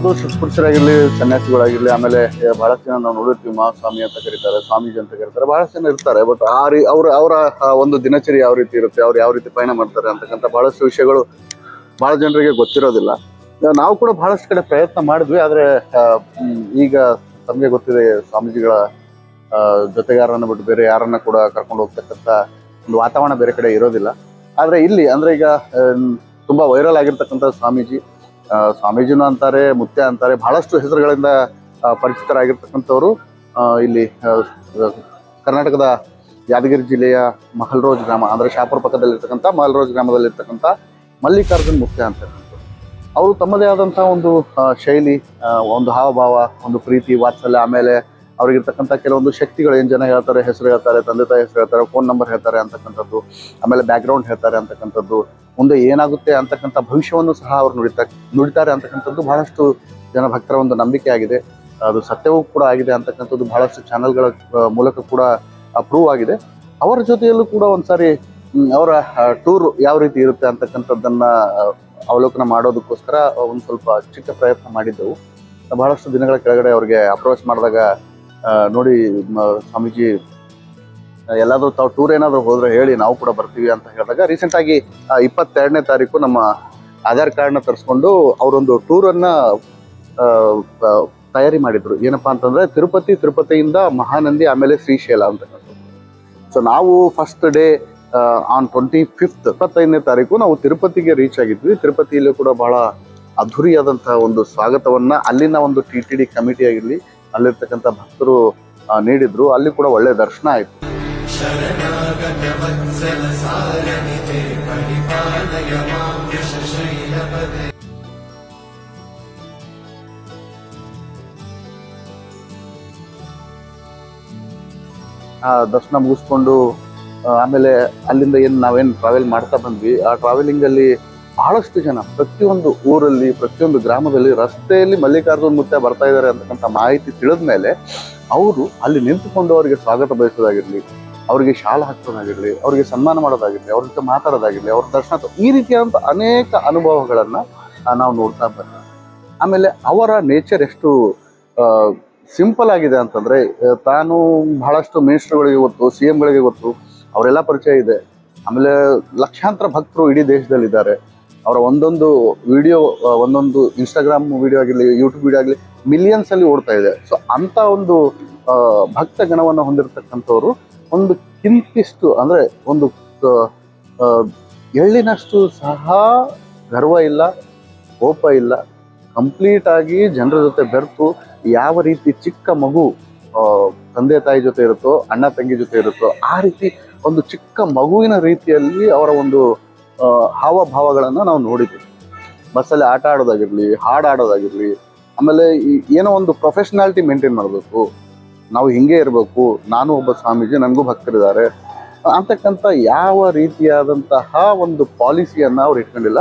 ಅದು ಪುರುಷರಾಗಿರ್ಲಿ, ಸನ್ಯಾಸಿಗಳಾಗಿರ್ಲಿ, ಆಮೇಲೆ ಬಹಳಷ್ಟು ಜನ ನಾವು ನೋಡಿರ್ತೀವಿ, ಮಹಾಸ್ವಾಮಿ ಅಂತ ಕರೀತಾರೆ, ಸ್ವಾಮೀಜಿ ಅಂತ ಕರೀತಾರೆ, ಬಹಳಷ್ಟು ಜನ ಇರ್ತಾರೆ ಬಟ್ ಆ ರೀ, ಅವ್ರ, ಅವರ ಒಂದು ದಿನಚರಿ ಯಾವ ರೀತಿ ಇರುತ್ತೆ, ಅವ್ರು ಯಾವ ರೀತಿ ಪಯಣ ಮಾಡ್ತಾರೆ ಅಂತಕ್ಕಂಥ ಬಹಳಷ್ಟು ವಿಷಯಗಳು ಬಹಳ ಜನರಿಗೆ ಗೊತ್ತಿರೋದಿಲ್ಲ. ನಾವು ಕೂಡ ಬಹಳಷ್ಟು ಕಡೆ ಪ್ರಯತ್ನ ಮಾಡಿದ್ವಿ, ಆದ್ರೆ ಈಗ ತಮಗೆ ಗೊತ್ತಿದೆ, ಸ್ವಾಮೀಜಿಗಳ ಜೊತೆಗಾರರನ್ನು ಬಿಟ್ಟು ಬೇರೆ ಯಾರನ್ನ ಕೂಡ ಕರ್ಕೊಂಡು ಹೋಗ್ತಕ್ಕಂಥ ಒಂದು ವಾತಾವರಣ ಬೇರೆ ಕಡೆ ಇರೋದಿಲ್ಲ. ಆದ್ರೆ ಇಲ್ಲಿ, ಅಂದ್ರೆ ಈಗ ತುಂಬ ವೈರಲ್ ಆಗಿರ್ತಕ್ಕಂಥ ಸ್ವಾಮೀಜಿ ಸ್ವಾಮೀಜಿನೂ ಅಂತಾರೆ, ಮುತ್ಯ ಅಂತಾರೆ, ಬಹಳಷ್ಟು ಹೆಸರುಗಳಿಂದ ಪರಿಚಿತರಾಗಿರ್ತಕ್ಕಂಥವರು. ಇಲ್ಲಿ ಕರ್ನಾಟಕದ ಯಾದಗಿರಿ ಜಿಲ್ಲೆಯ ಮಹಲ್ರೋಜ್ ಗ್ರಾಮ, ಅಂದರೆ ಶಾಪುರ ಪಕ್ಕದಲ್ಲಿರ್ತಕ್ಕಂಥ ಮಹಲ್ರೋಜ್ ಗ್ರಾಮದಲ್ಲಿರ್ತಕ್ಕಂಥ ಮಲ್ಲಿಕಾರ್ಜುನ್ ಮುತ್ಯ ಅಂತ ಅವರು ತಮ್ಮದೇ ಆದಂಥ ಒಂದು ಶೈಲಿ ಒಂದು ಹಾವಭಾವ, ಒಂದು ಪ್ರೀತಿ, ವಾತ್ಸಲ್ಯ, ಆಮೇಲೆ ಅವ್ರಿಗಿರ್ತಕ್ಕಂಥ ಕೆಲವೊಂದು ಶಕ್ತಿಗಳು ಏನು ಜನ ಹೇಳ್ತಾರೆ, ಹೆಸರು ಹೇಳ್ತಾರೆ, ತಂದೆ ತಾಯಿ ಹೆಸರು ಹೇಳ್ತಾರೆ ಫೋನ್ ನಂಬರ್ ಹೇಳ್ತಾರೆ ಅಂತಕ್ಕಂಥದ್ದು, ಆಮೇಲೆ ಬ್ಯಾಕ್ಗ್ರೌಂಡ್ ಹೇಳ್ತಾರೆ ಅಂತಕ್ಕಂಥದ್ದು, ಮುಂದೆ ಏನಾಗುತ್ತೆ ಅಂತಕ್ಕಂಥ ಭವಿಷ್ಯವನ್ನು ಸಹ ಅವ್ರು ನುಡಿತಾ, ನುಡಿತಾರೆ ಅಂತಕ್ಕಂಥದ್ದು ಬಹಳಷ್ಟು ಜನ ಭಕ್ತರ ಒಂದು ನಂಬಿಕೆ ಆಗಿದೆ. ಅದು ಸತ್ಯವೂ ಕೂಡ ಆಗಿದೆ ಅಂತಕ್ಕಂಥದ್ದು ಬಹಳಷ್ಟು ಚಾನೆಲ್ಗಳ ಮೂಲಕ ಕೂಡ ಅಪ್ರೂವ್ ಆಗಿದೆ. ಅವರ ಜೊತೆಯಲ್ಲೂ ಕೂಡ ಒಂದ್ಸಾರಿ ಅವರ ಟೂರ್ ಯಾವ ರೀತಿ ಇರುತ್ತೆ ಅಂತಕ್ಕಂಥದ್ದನ್ನ ಅವಲೋಕನ ಮಾಡೋದಕ್ಕೋಸ್ಕರ ಒಂದು ಸ್ವಲ್ಪ ಚಿಕ್ಕ ಪ್ರಯತ್ನ ಮಾಡಿದ್ದೆವು. ಬಹಳಷ್ಟು ದಿನಗಳ ಕೆಳಗಡೆ ಅವ್ರಿಗೆ ಅಪ್ರೋಚ್ ಮಾಡಿದಾಗ ನೋಡಿ ಸ್ವಾಮೀಜಿ ಎಲ್ಲಾದರೂ ತಾವು ಟೂರ್ ಏನಾದರೂ ಹೋದ್ರೆ ಹೇಳಿ ನಾವು ಕೂಡ ಬರ್ತೀವಿ ಅಂತ ಹೇಳಿದಾಗ ರೀಸೆಂಟ್ ಆಗಿ ಆ, ಇಪ್ಪತ್ತೆರಡನೇ ತಾರೀಕು ನಮ್ಮ ಆಧಾರ್ ಕಾರ್ಡ್ನ ತರಿಸ್ಕೊಂಡು ಅವರೊಂದು ಟೂರನ್ನ ತಯಾರಿ ಮಾಡಿದ್ರು. ಏನಪ್ಪಾ ಅಂತಂದ್ರೆ ತಿರುಪತಿ ತಿರುಪತಿಯಿಂದ ಮಹಾನಂದಿ ಆಮೇಲೆ ಶ್ರೀಶೈಲ ಅಂತ ಸೊ ನಾವು first day on twenty fifth ಇಪ್ಪತ್ತೈದನೇ ತಾರೀಕು ನಾವು ತಿರುಪತಿಗೆ ರೀಚ್ ಆಗಿದ್ವಿ. ತಿರುಪತಿಯಲ್ಲೂ ಕೂಡ ಬಹಳ ಅದ್ಧೂರಿಯಾದಂತಹ ಒಂದು ಸ್ವಾಗತವನ್ನ ಅಲ್ಲಿನ ಒಂದು ಟಿ ಟಿ ಡಿ ಕಮಿಟಿ ಆಗಿರ್ಲಿ ಅಲ್ಲಿರ್ತಕ್ಕಂಥ ಭಕ್ತರು ನೀಡಿದ್ರು. ಅಲ್ಲಿ ಕೂಡ ಒಳ್ಳೆ ದರ್ಶನ ಆಯ್ತು. ಆ ದರ್ಶನ ಮುಗಿಸ್ಕೊಂಡು ಆಮೇಲೆ ಅಲ್ಲಿಂದ ಏನು ನಾವೇನು ಟ್ರಾವೆಲ್ ಮಾಡ್ತಾ ಬಂದ್ವಿ. ಆ ಟ್ರಾವೆಲಿಂಗ್ ಅಲ್ಲಿ ಬಹಳಷ್ಟು ಜನ ಪ್ರತಿಯೊಂದು ಊರಲ್ಲಿ, ಪ್ರತಿಯೊಂದು ಗ್ರಾಮದಲ್ಲಿ ರಸ್ತೆಯಲ್ಲಿ ಮಲ್ಲಿಕಾರ್ಜುನ್ ಮುತ್ಯ ಬರ್ತಾ ಇದ್ದಾರೆ ಅಂತಕ್ಕಂಥ ಮಾಹಿತಿ ತಿಳಿದ ಮೇಲೆ ಅವರು ಅಲ್ಲಿ ನಿಂತುಕೊಂಡು ಅವರಿಗೆ ಸ್ವಾಗತ ಬಯಸೋದಾಗಿರ್ಲಿ, ಅವರಿಗೆ ಶಾಲೆ ಹಾಕೋದಾಗಿರಲಿ ಅವರಿಗೆ ಸನ್ಮಾನ ಮಾಡೋದಾಗಿರಲಿ, ಅವ್ರ ಜೊತೆ ಮಾತಾಡೋದಾಗಿರಲಿ, ಅವ್ರ ದರ್ಶನ ಈ ರೀತಿಯಾದಂಥ ಅನೇಕ ಅನುಭವಗಳನ್ನ ನಾವು ನೋಡ್ತಾ ಬಂದ ಆಮೇಲೆ ಅವರ ನೇಚರ್ ಎಷ್ಟು ಸಿಂಪಲ್ ಆಗಿದೆ ಅಂತಂದ್ರೆ ತಾನು ಬಹಳಷ್ಟು ಮಿನಿಸ್ಟರ್ಗಳಿಗೆ ಗೊತ್ತು, ಸಿ ಎಮ್ಗಳಿಗೆ ಗೊತ್ತು, ಅವರೆಲ್ಲ ಪರಿಚಯ ಇದೆ. ಆಮೇಲೆ ಲಕ್ಷಾಂತರ ಭಕ್ತರು ಇಡೀ ದೇಶದಲ್ಲಿದ್ದಾರೆ. ಅವರ ಒಂದೊಂದು ವಿಡಿಯೋ ಒಂದೊಂದು ಇನ್ಸ್ಟಾಗ್ರಾಮ್ ವಿಡಿಯೋ ಆಗಿರಲಿ ಯೂಟ್ಯೂಬ್ ವಿಡಿಯೋ ಆಗಲಿ ಮಿಲಿಯನ್ಸ್ ಅಲ್ಲಿ ಓಡ್ತಾ ಇದೆ. ಸೊ ಅಂತ ಒಂದು ಭಕ್ತ ಗಣವನ್ನು ಹೊಂದಿರತಕ್ಕಂಥವ್ರು ಒಂದು ಕಿಂತಿಷ್ಟು, ಅಂದ್ರೆ ಒಂದು ಎಳ್ಳಿನಷ್ಟು ಸಹ ಗರ್ವ ಇಲ್ಲ, ಕೋಪ ಇಲ್ಲ. ಕಂಪ್ಲೀಟ್ ಆಗಿ ಜನರ ಜೊತೆ ಬೆರೆತು, ಯಾವ ರೀತಿ ಚಿಕ್ಕ ಮಗು ತಂದೆ ತಾಯಿ ಜೊತೆ ಇರುತ್ತೋ, ಅಣ್ಣ, ತಂಗಿ ಜೊತೆ ಇರುತ್ತೋ, ಆ ರೀತಿ ಒಂದು ಚಿಕ್ಕ ಮಗುವಿನ ರೀತಿಯಲ್ಲಿ ಅವರ ಒಂದು ಹಾವಭಾವಗಳನ್ನ ನಾವು ನೋಡಿದ್ವಿ. ಬಸ್ಸಲ್ಲಿ ಆಟ ಆಡೋದಾಗಿರಲಿ, ಹಾಡು ಆಡೋದಾಗಿರ್ಲಿ, ಆಮೇಲೆ ಏನೋ ಒಂದು ಪ್ರೊಫೆಷ್ನಾಲಿಟಿ ಮೇಂಟೈನ್ ಮಾಡಬೇಕು. ನಾವು ಹಿಂಗೆ ಇರಬೇಕು, ನಾನು ಒಬ್ಬ ಸ್ವಾಮೀಜಿ, ನನಗೂ ಭಕ್ತರಿದ್ದಾರೆ ಅಂತಕ್ಕಂಥ ಯಾವ ರೀತಿಯಾದಂತಹ ಒಂದು ಪಾಲಿಸಿಯನ್ನ ಅವ್ರು ಇಟ್ಕೊಂಡಿಲ್ಲ.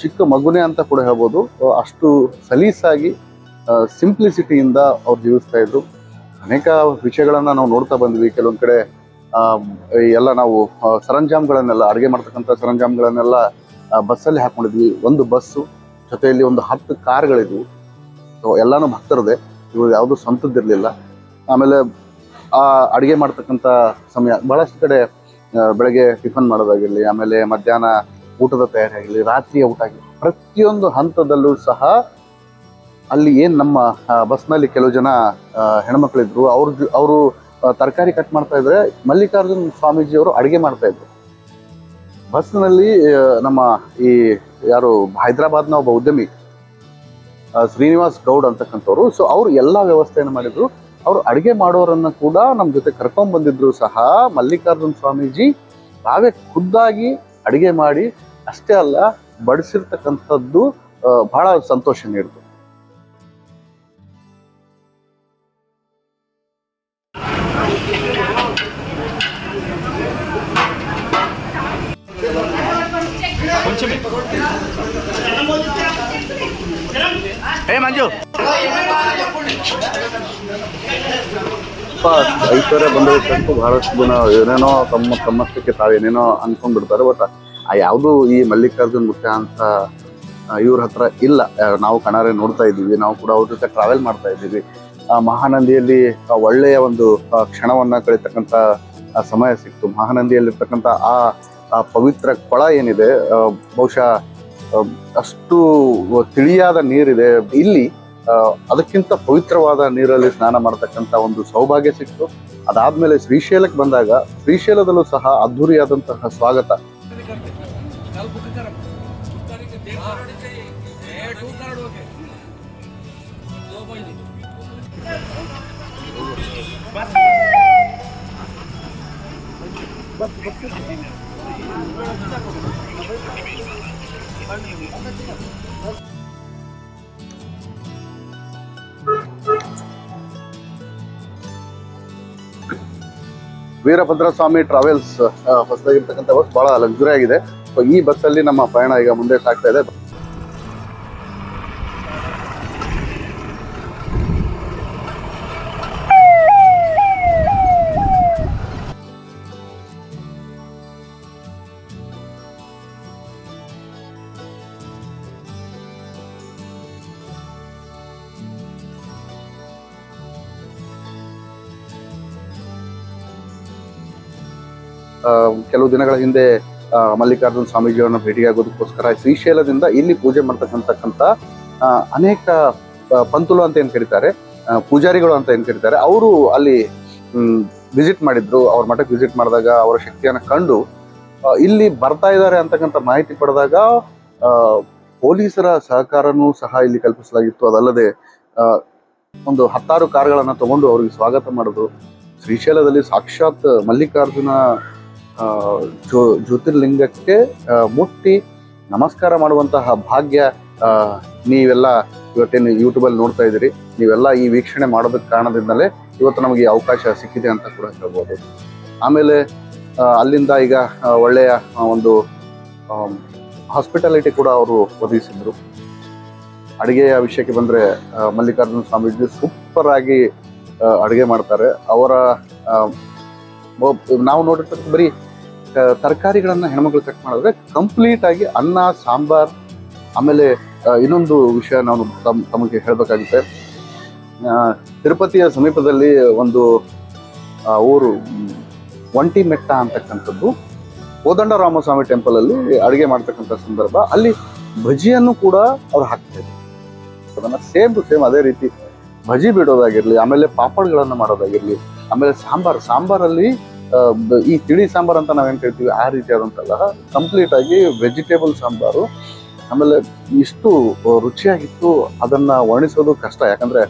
ಚಿಕ್ಕ ಮಗುನೇ ಅಂತ ಕೂಡ ಹೇಳ್ಬೋದು. ಅಷ್ಟು ಸಲೀಸಾಗಿ ಸಿಂಪ್ಲಿಸಿಟಿಯಿಂದ ಅವ್ರು ಜೀವಿಸ್ತಾ ಇದ್ರು. ಅನೇಕ ವಿಷಯಗಳನ್ನು ನಾವು ನೋಡ್ತಾ ಬಂದ್ವಿ. ಕೆಲವೊಂದು ಕಡೆ ಎಲ್ಲ ನಾವು ಸರಂಜಾಮ್ಗಳನ್ನೆಲ್ಲ ಅಡುಗೆ ಮಾಡ್ತಕ್ಕಂಥ ಸರಂಜಾಮ್ಗಳನ್ನೆಲ್ಲ ಬಸ್ಸಲ್ಲಿ ಹಾಕೊಂಡಿದ್ವಿ. ಒಂದು ಬಸ್ಸು ಜೊತೆಯಲ್ಲಿ ಒಂದು ಹತ್ತು ಕಾರ್ಗಳಿದ್ವು. ಸೊ ಎಲ್ಲನೂ ಭಕ್ತರದೇ. ಇವ್ರು ಯಾವುದೂ ಸ್ವಂತದ್ದಿರಲಿಲ್ಲ. ಆಮೇಲೆ ಆ ಅಡುಗೆ ಮಾಡ್ತಕ್ಕಂಥ ಸಮಯ. ಬಹಳಷ್ಟು ಕಡೆ ಬೆಳಗ್ಗೆ ಟಿಫನ್ ಮಾಡೋದಾಗಿರಲಿ, ಆಮೇಲೆ ಮಧ್ಯಾಹ್ನ ಊಟದ ತಯಾರಿ ಆಗಿರಲಿ ರಾತ್ರಿಯ ಊಟ ಆಗಿರಲಿ, ಪ್ರತಿಯೊಂದು ಹಂತದಲ್ಲೂ ಸಹ ಅಲ್ಲಿ ಏನು ನಮ್ಮ ಬಸ್ನಲ್ಲಿ ಕೆಲವು ಜನ ಹೆಣ್ಮಕ್ಳಿದ್ರು, ಅವ್ರ ಅವರು ತರಕಾರಿ ಕಟ್ ಮಾಡ್ತಾ ಇದ್ರೆ ಮಲ್ಲಿಕಾರ್ಜುನ್ ಸ್ವಾಮೀಜಿ ಅವರು ಅಡುಗೆ ಮಾಡ್ತಾ ಇದ್ರು. ಬಸ್ನಲ್ಲಿ ನಮ್ಮ ಈ ಯಾರು ಹೈದರಾಬಾದ್ನ ಒಬ್ಬ ಉದ್ಯಮಿ ಶ್ರೀನಿವಾಸ್ ಗೌಡ್ ಅಂತಕ್ಕಂಥವ್ರು, ಸೊ ಅವರು ಎಲ್ಲ ವ್ಯವಸ್ಥೆಯನ್ನು ಮಾಡಿದ್ರು. ಅವರು ಅಡುಗೆ ಮಾಡೋರನ್ನ ಕೂಡ ನಮ್ಮ ಜೊತೆ ಕರ್ಕೊಂಡ್ ಬಂದಿದ್ರು ಸಹ ಮಲ್ಲಿಕಾರ್ಜುನ್ ಸ್ವಾಮೀಜಿ. ತಾವೇ ಖುದ್ದಾಗಿ ಅಡುಗೆ ಮಾಡಿ ಅಷ್ಟೇ ಅಲ್ಲ ಬಡಿಸಿರ್ತಕ್ಕಂಥದ್ದು ಬಹಳ ಸಂತೋಷ ನೀಡಿತು. ಏ ಮಂಜು. ಐಶ್ವರ್ಯ ಬಂದಿರತಕ್ಕಂಥ ಬಹಳಷ್ಟು ಜನ ಏನೇನೋ ತಮ್ಮ ತಮ್ಮಷ್ಟಕ್ಕೆ ತಾವೇನೇನೋ ಅನ್ಕೊಂಡ್ಬಿಡ್ತಾರೆ ಬಟ್ ಆ ಯಾವುದು ಈ ಮಲ್ಲಿಕಾರ್ಜುನ್ ಮುಖ್ಯ ಅಂತ ಇವ್ರ ಹತ್ರ ಇಲ್ಲ. ನಾವು ಕಣಾರೆ ನೋಡ್ತಾ ಇದ್ದೀವಿ ನಾವು ಕೂಡ ಅವ್ರ ಜೊತೆ ಟ್ರಾವೆಲ್ ಮಾಡ್ತಾ ಇದ್ದೀವಿ. ಆ, ಮಹಾನಂದಿಯಲ್ಲಿ ಒಳ್ಳೆಯ ಒಂದು ಕ್ಷಣವನ್ನ ಕಳೀತಕ್ಕಂಥ ಸಮಯ ಸಿಕ್ತು. ಮಹಾನಂದಿಯಲ್ಲಿರ್ತಕ್ಕಂಥ ಆ ಪವಿತ್ರ ಕೊಳ ಏನಿದೆ ಬಹುಶಃ ಅಷ್ಟು ತಿಳಿಯಾದ ನೀರಿದೆ. ಇಲ್ಲಿ ಅದಕ್ಕಿಂತ ಪವಿತ್ರವಾದ ನೀರಲ್ಲಿ ಸ್ನಾನ ಮಾಡತಕ್ಕಂಥ ಒಂದು ಸೌಭಾಗ್ಯ ಸಿಕ್ತು. ಅದಾದ್ಮೇಲೆ ಶ್ರೀಶೈಲಕ್ಕೆ ಬಂದಾಗ ಶ್ರೀಶೈಲದಲ್ಲೂ ಸಹ ಅದ್ಧೂರಿಯಾದಂತಹ ಸ್ವಾಗತ. ವೀರಭದ್ರ ಸ್ವಾಮಿ ಟ್ರಾವೆಲ್ಸ್ ಹೊಸದಾಗಿರ್ತಕ್ಕಂಥ ಬಸ್ ಬಹಳ ಲಕ್ಸುರಿ ಆಗಿದೆ. ಸೊ ಈ ಬಸ್ಸಲ್ಲಿ ನಮ್ಮ ಪಯಣ ಈಗ ಮುಂದೆ ಸಾಗ್ತಾ ಇದೆ. ಕೆಲವು ದಿನಗಳ ಹಿಂದೆ ಮಲ್ಲಿಕಾರ್ಜುನ ಸ್ವಾಮೀಜಿಯವರನ್ನ ಭೇಟಿಯಾಗೋದಕ್ಕೋಸ್ಕರ ಶ್ರೀಶೈಲದಿಂದ ಇಲ್ಲಿ ಪೂಜೆ ಮಾಡ್ತಕ್ಕಂತಕ್ಕಂಥ ಅನೇಕ ಪಂತುಲು ಅಂತ ಏನು ಕರೀತಾರೆ ಪೂಜಾರಿಗಳು ಅಂತ ಏನು ಕರೀತಾರೆ, ಅವರು ಅಲ್ಲಿ ವಿಸಿಟ್ ಮಾಡಿದ್ರು, ಅವ್ರ ಮಠಕ್ಕೆ ವಿಸಿಟ್ ಮಾಡಿದಾಗ ಅವರ ಶಕ್ತಿಯನ್ನ ಕಂಡು ಇಲ್ಲಿ ಬರ್ತಾ ಇದ್ದಾರೆ ಅಂತಕ್ಕಂಥ ಮಾಹಿತಿ ಪಡೆದಾಗ ಪೊಲೀಸರ ಸಹಕಾರನೂ ಸಹ ಇಲ್ಲಿ ಕಲ್ಪಿಸಲಾಗಿತ್ತು. ಅದಲ್ಲದೆ ಒಂದು ಹತ್ತಾರು ಕಾರ್ಗಳನ್ನು ತಗೊಂಡು ಅವ್ರಿಗೆ ಸ್ವಾಗತ ಮಾಡಿದ್ರು. ಶ್ರೀಶೈಲದಲ್ಲಿ ಸಾಕ್ಷಾತ್ ಮಲ್ಲಿಕಾರ್ಜುನ ಜ್ಯೋ, ಜ್ಯೋತಿರ್ಲಿಂಗಕ್ಕೆ ಮುಟ್ಟಿ ನಮಸ್ಕಾರ ಮಾಡುವಂತಹ ಭಾಗ್ಯ ನೀವೆಲ್ಲ ಇವತ್ತೇನು ಯೂಟ್ಯೂಬಲ್ಲಿ ನೋಡ್ತಾ ಇದ್ದೀರಿ. ನೀವೆಲ್ಲ ಈ ವೀಕ್ಷಣೆ ಮಾಡೋದಕ್ಕೆ ಕಾರಣದಿಂದಲೇ ಇವತ್ತು ನಮಗೆ ಈ ಅವಕಾಶ ಸಿಕ್ಕಿದೆ ಅಂತ ಕೂಡ ಹೇಳ್ಬೋದು. ಆಮೇಲೆ ಅಲ್ಲಿಂದ ಈಗ ಒಳ್ಳೆಯ ಒಂದು ಹಾಸ್ಪಿಟಾಲಿಟಿ ಕೂಡ ಅವರು ಒದಗಿಸಿದ್ರು. ಅಡುಗೆಯ ವಿಷಯಕ್ಕೆ ಬಂದರೆ ಮಲ್ಲಿಕಾರ್ಜುನ ಸ್ವಾಮೀಜಿ ಸೂಪರ್ ಆಗಿ ಅಡುಗೆ ಮಾಡ್ತಾರೆ. ಅವರ ನಾವು ನೋಡಿರ್ತಕ್ಕಂಥ ಬರೀ ತರಕಾರಿಗಳನ್ನ ಹೆಣ್ಮಕ್ಳು ಕಟ್ ಮಾಡಿದ್ರೆ ಕಂಪ್ಲೀಟ್ ಆಗಿ ಅನ್ನ, ಸಾಂಬಾರ್, ಆಮೇಲೆ ಇನ್ನೊಂದು ವಿಷಯ ನಾನು ತಮ್, ತಮಗೆ ಹೇಳಬೇಕಾಗುತ್ತೆ. ತಿರುಪತಿಯ ಸಮೀಪದಲ್ಲಿ ಒಂದು ಊರು ಒಂಟಿ ಮೆಟ್ಟ ಅಂತಕ್ಕಂಥದ್ದು. ಕೋದಂಡ ರಾಮಸ್ವಾಮಿ ಟೆಂಪಲ್ ಅಲ್ಲಿ ಅಡುಗೆ ಮಾಡ್ತಕ್ಕಂಥ ಸಂದರ್ಭ. ಅಲ್ಲಿ ಭಜಿಯನ್ನು ಕೂಡ ಅವ್ರು ಹಾಕ್ತಾರೆ. ಅದನ್ನ ಸೇಮ್ ಟು ಸೇಮ್ ಅದೇ ರೀತಿ ಭಜಿ ಬಿಡೋದಾಗಿರ್ಲಿ, ಆಮೇಲೆ ಪಾಪಡ್ಗಳನ್ನು ಮಾಡೋದಾಗಿರ್ಲಿ, ಆಮೇಲೆ ಸಾಂಬಾರ್. ಸಾಂಬಾರಲ್ಲಿ ಈ ತಿಳಿ ಸಾಂಬಾರ್ ಅಂತ ನಾವೇನ್ ಕೇಳ್ತೀವಿ ಆ ರೀತಿಯಾದಂತಲ್ಲ ಕಂಪ್ಲೀಟ್ ಆಗಿ ವೆಜಿಟೇಬಲ್ ಸಾಂಬಾರು. ಆಮೇಲೆ ಇಷ್ಟು ರುಚಿಯಾಗಿತ್ತು, ಅದನ್ನ ವರ್ಣಿಸೋದು ಕಷ್ಟ. ಯಾಕಂದ್ರೆ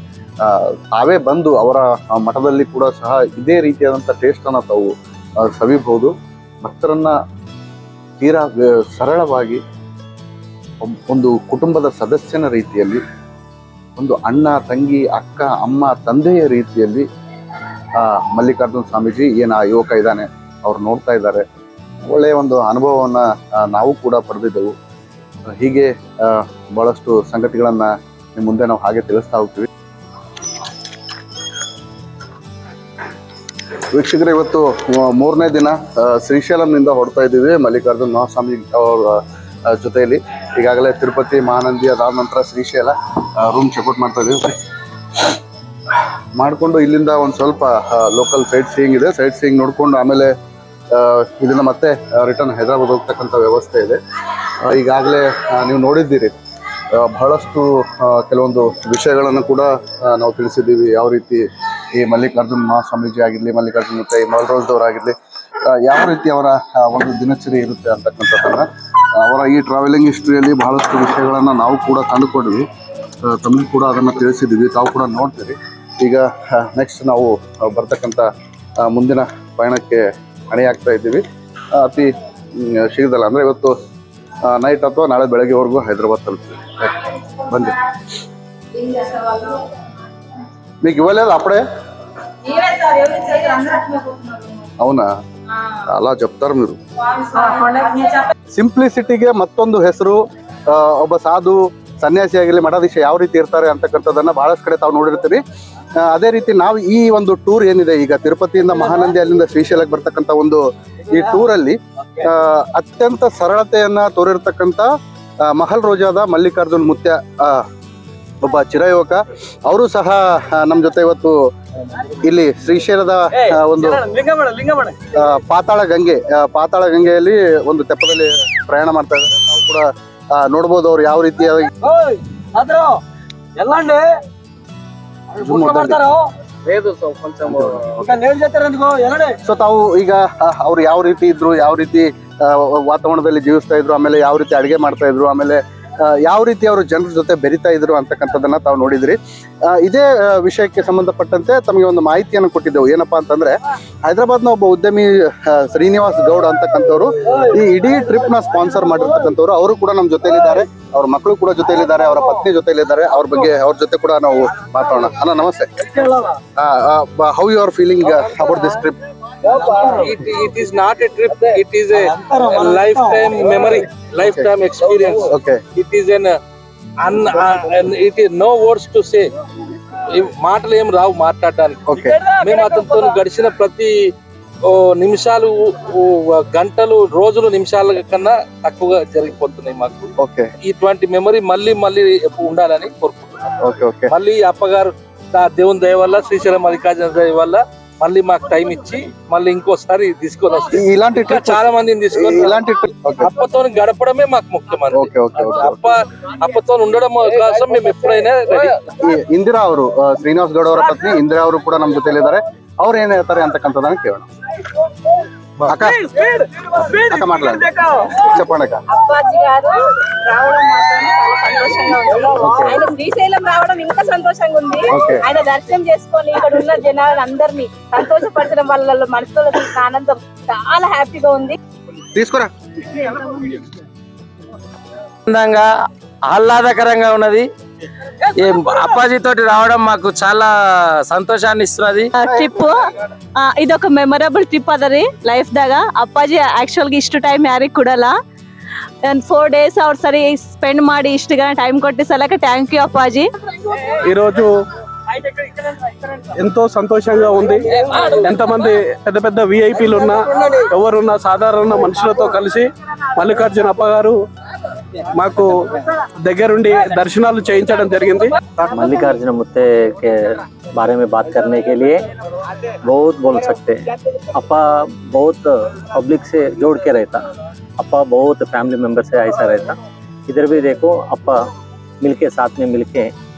ತಾವೇ ಬಂದು ಅವರ ಮಠದಲ್ಲಿ ಕೂಡ ಸಹ ಇದೇ ರೀತಿಯಾದಂಥ ಟೇಸ್ಟ್ ಅನ್ನ ತಾವು ಸವಿಬಹುದು. ಭಕ್ತರನ್ನ ತೀರಾ ಸರಳವಾಗಿ ಒಂದು ಕುಟುಂಬದ ಸದಸ್ಯನ ರೀತಿಯಲ್ಲಿ, ಒಂದು ಅಣ್ಣ, ತಂಗಿ, ಅಕ್ಕ, ಅಮ್ಮ, ತಂದೆಯ ರೀತಿಯಲ್ಲಿ ಆ, ಮಲ್ಲಿಕಾರ್ಜುನ ಸ್ವಾಮೀಜಿ ಏನು ಆ ಯುವಕ ಇದ್ದಾನೆ ಅವ್ರು ನೋಡ್ತಾ ಇದ್ದಾರೆ. ಒಳ್ಳೆಯ ಒಂದು ಅನುಭವವನ್ನ ನಾವು ಕೂಡ ಪಡೆದಿದ್ದೆವು. ಹೀಗೆ ಭಾಳಷ್ಟು ಬಹಳಷ್ಟು ನಿಮ್ಮ ನಿಮ್ ಮುಂದೆ ನಾವು ಹಾಗೆ ತಿಳಿಸ್ತಾ ಹೋಗ್ತೀವಿ. ವೀಕ್ಷಕರು ಇವತ್ತು ಮೂರನೇ ದಿನ ಶ್ರೀಶೈಲಂನಿಂದ ಹೊಡ್ತಾ ಇದ್ದೀವಿ ಮಲ್ಲಿಕಾರ್ಜುನ ಮಹಾಸ್ವಾಮಿ ಅವರ ಜೊತೆಯಲ್ಲಿ. ಈಗಾಗಲೇ ತಿರುಪತಿ ಮಹಾನಂದಿ ಅದಾದ ನಂತರ ಶ್ರೀಶೈಲ ರೂಮ್ ಚೆಕ್ಔಟ್ ಮಾಡ್ತಾ ಬನ್ನಿ. ಮಾಡ್ಕೊಂಡು ಇಲ್ಲಿಂದ ಒಂದು ಸ್ವಲ್ಪ ಲೋಕಲ್ ಸೈಟ್ ಸೀಯಿಂಗ್ ಇದೆ. ಸೈಟ್ ಸೀಯಿಂಗ್ ನೋಡಿಕೊಂಡು ಆಮೇಲೆ ಇದನ್ನು ಮತ್ತೆ ರಿಟರ್ನ್ ಹೈದರಾಬಾದ್ ಹೋಗ್ತಕ್ಕಂಥ ವ್ಯವಸ್ಥೆ ಇದೆ. ಈಗಾಗಲೇ ನೀವು ನೋಡಿದ್ದೀರಿ. ಬಹಳಷ್ಟು ಕೆಲವೊಂದು ವಿಷಯಗಳನ್ನು ಕೂಡ ನಾವು ತಿಳಿಸಿದ್ದೀವಿ. ಯಾವ ರೀತಿ ಈ ಮಲ್ಲಿಕಾರ್ಜುನ್ ಮಹಾಸ್ವಾಮೀಜಿ ಆಗಿರಲಿ, ಮಲ್ಲಿಕಾರ್ಜುನ್ ಮತ್ತೆ ಈ ಮಲ್ರೋಜ್ದವರಾಗಿರಲಿ ಯಾವ ರೀತಿ ಅವರ ಒಂದು ದಿನಚರಿ ಇರುತ್ತೆ ಅಂತಕ್ಕಂಥದ್ದನ್ನು ಅವರ ಈ ಟ್ರಾವೆಲಿಂಗ್ ಹಿಸ್ಟ್ರಿಯಲ್ಲಿ ಬಹಳಷ್ಟು ವಿಷಯಗಳನ್ನು ನಾವು ಕೂಡ ಕಂಡುಕೊಂಡ್ವಿ ತಮಗೂ ಕೂಡ ಅದನ್ನು ತಿಳಿಸಿದ್ದೀವಿ. ತಾವು ಕೂಡ ನೋಡ್ತೀರಿ. ಈಗ ನೆಕ್ಸ್ಟ್ ನಾವು ಆ, ಬರ್ತಕ್ಕಂಥ ಆ, ಮುಂದಿನ ಪಯಣಕ್ಕೆ ಅಣಿಯಾಗ್ತಾ ಇದ್ದೀವಿ ಆ, ಅತಿ ಮ್, ಶೀಘ್ರದಲ್ಲ ಅಂದರೆ ಇವತ್ತು ನೈಟ್ ಅಥವಾ ನಾಳೆ ಬೆಳಗ್ಗೆವರೆಗೂ ಹೈದರಾಬಾದ್ ತಲುಪ್ತೀವಿ ಬಂದೆ మీకు ఇవ్వలేదు అప్పుడే మీరే సార్ ఎవరు చేయరు అందరూ అట్లే పోతున్నారు అవునా అలా చెప్తారు మీరు కొండకి మీరు చెప్ప ಸಿಂಪ್ಲಿಸಿಟಿಗೆ ಮತ್ತೊಂದು ಹೆಸರು ಆ, ಒಬ್ಬ ಸಾಧು ಸನ್ಯಾಸಿ ಆಗಿರಲಿ, ಮಠಾಧೀಶ ಯಾವ ರೀತಿ ಇರ್ತಾರೆ ಅಂತಕ್ಕಂಥದ್ದನ್ನು ಭಾಳಷ್ಟು ಕಡೆ ತಾವು ನೋಡಿರ್ತೀರಿ ಅದೇ ರೀತಿ ನಾವು ಈ ಒಂದು ಟೂರ್ ಏನಿದೆ, ಈಗ ತಿರುಪತಿಯಿಂದ ಮಹಾನಂದಿ ಅಲ್ಲಿಂದ ಶ್ರೀಶೈಲಕ್ಕೆ ಬರ್ತಕ್ಕಂಥ ಒಂದು ಈ ಟೂರಲ್ಲಿ ಅತ್ಯಂತ ಸರಳತೆಯನ್ನು ತೋರಿರ್ತಕ್ಕಂಥ ಮಹಲ್ ರೋಜಾದ ಮಲ್ಲಿಕಾರ್ಜುನ್ ಮುತ್ಯ ಒಬ್ಬ ಚಿರಯುವಕ. ಅವರು ಸಹ ನಮ್ಮ ಜೊತೆ ಇವತ್ತು ಇಲ್ಲಿ ಶ್ರೀಶೈಲದ ಒಂದು ಪಾತಾಳ ಗಂಗೆ ಪಾತಾಳ ಗಂಗೆಯಲ್ಲಿ ಒಂದು ತೆಪ್ಪದಲ್ಲಿ ಪ್ರಯಾಣ ಮಾಡ್ತಾ ಇದ್ದಾರೆ. ನಾವು ಕೂಡ ನೋಡ್ಬೋದು ಅವ್ರು ಯಾವ ರೀತಿ ಸೊ ತಾವು ಈಗ ಅವ್ರು ಯಾವ ರೀತಿ ಇದ್ರು ಯಾವ ರೀತಿ ವಾತಾವರಣದಲ್ಲಿ ಜೀವಿಸ್ತಾ ಇದ್ರು ಆಮೇಲೆ ಯಾವ ರೀತಿ ಅಡಿಗೆ ಮಾಡ್ತಾ ಇದ್ರು ಆಮೇಲೆ ಯಾವ ರೀತಿ ಅವರು ಜನರ ಜೊತೆ ಬೆರಿತಾ ಇದ್ರು ಅಂತಕ್ಕಂಥದ್ದನ್ನ ತಾವು ನೋಡಿದ್ರಿ. ಇದೇ ವಿಷಯಕ್ಕೆ ಸಂಬಂಧಪಟ್ಟಂತೆ ತಮಗೆ ಒಂದು ಮಾಹಿತಿಯನ್ನು ಕೊಟ್ಟಿದ್ದೆವು. ಏನಪ್ಪಾ ಅಂತಂದ್ರೆ ಹೈದರಾಬಾದ್ನ ಒಬ್ಬ ಉದ್ಯಮಿ ಶ್ರೀನಿವಾಸ್ ಗೌಡ ಅಂತಕ್ಕಂಥವ್ರು ಈ ಇಡೀ ಟ್ರಿಪ್ನ ಸ್ಪಾನ್ಸರ್ ಮಾಡಿರ್ತಕ್ಕಂಥವ್ರು. ಅವರು ಕೂಡ ನಮ್ಮ ಜೊತೆಯಲ್ಲಿದ್ದಾರೆ. ಅವ್ರ ಮಕ್ಕಳು ಕೂಡ ಜೊತೆಲಿದ್ದಾರೆ ಅವರ ಪತ್ನಿ ಜೊತೆಲಿದ್ದಾರೆ ಅವ್ರ ಬಗ್ಗೆ ಅವ್ರ ಜೊತೆ ಕೂಡ ನಾವು ಮಾತಾಡೋಣ. ಅಣ್ಣ ನಮಸ್ತೆ. How you are feeling about this trip it, it is not a trip. It is a, a lifetime memory lifetime experience. Okay it is an uh, un, uh, and it is no words to say. ఈ మాటలు ఏం రావు మాట్లాడడానికి okay మేము అతనితో గడిచిన ప్రతి ఓ నిమిషాలు గంటలు రోజులు నిమిషాల కన్నా తక్కువగా జరిగిపోతున్నాయి మాకు. ఓకే ఇటువంటి మెమరీ మళ్ళీ మళ్ళీ ఉండాలని కోరుకుంటున్నాం. ఓకే ఓకే మళ్ళీ అప్పగారు దేవుని దయ వల్ల శ్రీశైలం మల్లికార్జున దయ వల్ల మళ్ళీ మాకు టైం ఇచ్చి మళ్ళీ ఇంకోసారి తీసుకొని వస్తే ఈ- ఇలాంటి ఇంకా ట్రిప్ చాలా మందిని తీసుకొని ఇలాంటి ట్రిప్ ఓకే అప్పతో గడపడమే మాకు ముఖ్యమంది ఓకే ఓకే ఓకే అప్ప అప్పతో ఉండడం కోసం మేము ఎప్పుడైనా రెడీ ಈ ಇಂದಿರಾ ಅವರು ಆ, ಶ್ರೀನಿವಾಸ್ ಗೌಡ ಅವರ ಪತ್ನಿ ಇಂದಿರಾ ಅವರು ಕೂಡ ನಮ್ಮ ಜೊತೆಲಿದ್ದಾರೆ ಅವ್ರು ಏನ್ ಹೇಳ್ತಾರೆ ಅಂತಕ್ಕಂಥದ್ದನ್ನ ಕೇಳೋಣ చెప్పండి ఆయన శ్రీశైలం రావడం ఇంకా సంతోషంగా ఉంది. ఆయన దర్శనం చేసుకొని ఇక్కడ ఉన్న జనాలు అందరినీ సంతోషపరచడం వల్ల మనసులో ఆనందం చాలా హ్యాపీగా ఉంది. తీసుకురా. ఆహ్లాదకరంగా ఉన్నది. అప్పాజీ తోటి రావడం మాకు చాలా సంతోషాన్ని ఇస్తున్నది ಟ್ರಿಪ್ ಇದೊಂದು ಮೆಮೊರಬಲ್ ಟ್ರಿಪ್ ಅದ ರೀ ಲೈಫ್ ದಾಗ ಅಪ್ಪಾಜಿ ಆಕ್ಚುಲ್ಗೆ ಇಷ್ಟು ಟೈಮ್ ಯಾರಿಗೆ ಕೊಡಲ್ಲ ಒಂದು ಫೋರ್ ಡೇಸ್ ಅವ್ರ ಸರಿ ಸ್ಪೆಂಡ್ ಮಾಡಿ ಇಷ್ಟು ಗಂಟೆ ಟೈಮ್ ಕೊಟ್ಟಿ ಸಲಕ ಥ್ಯಾಂಕ್ ಯು ಅಪ್ಪಾಜಿ ఈరోజు ఎంతో సంతోషంగా ఉంది ఎంతమంది పెద్ద పెద్ద విఐపీలు ఉన్నా ఎవరున్నా సాధారణ మనుషులతో కలిసి మల్లికార్జున అప్ప గారు మాకు దగ్గరుండి దర్శనాలు చేయించడం జరిగింది मल्लिकार्जुन मुत्ते के बारे में बात करने के लिए बहुत बोल सकते हैं अपा बहुत पब्लिक से जोड़ के रहता अपा बहुत फैमिली मेंबर से ऐसा रहता इधर भी देखो अपा मिलके साथ में मिलके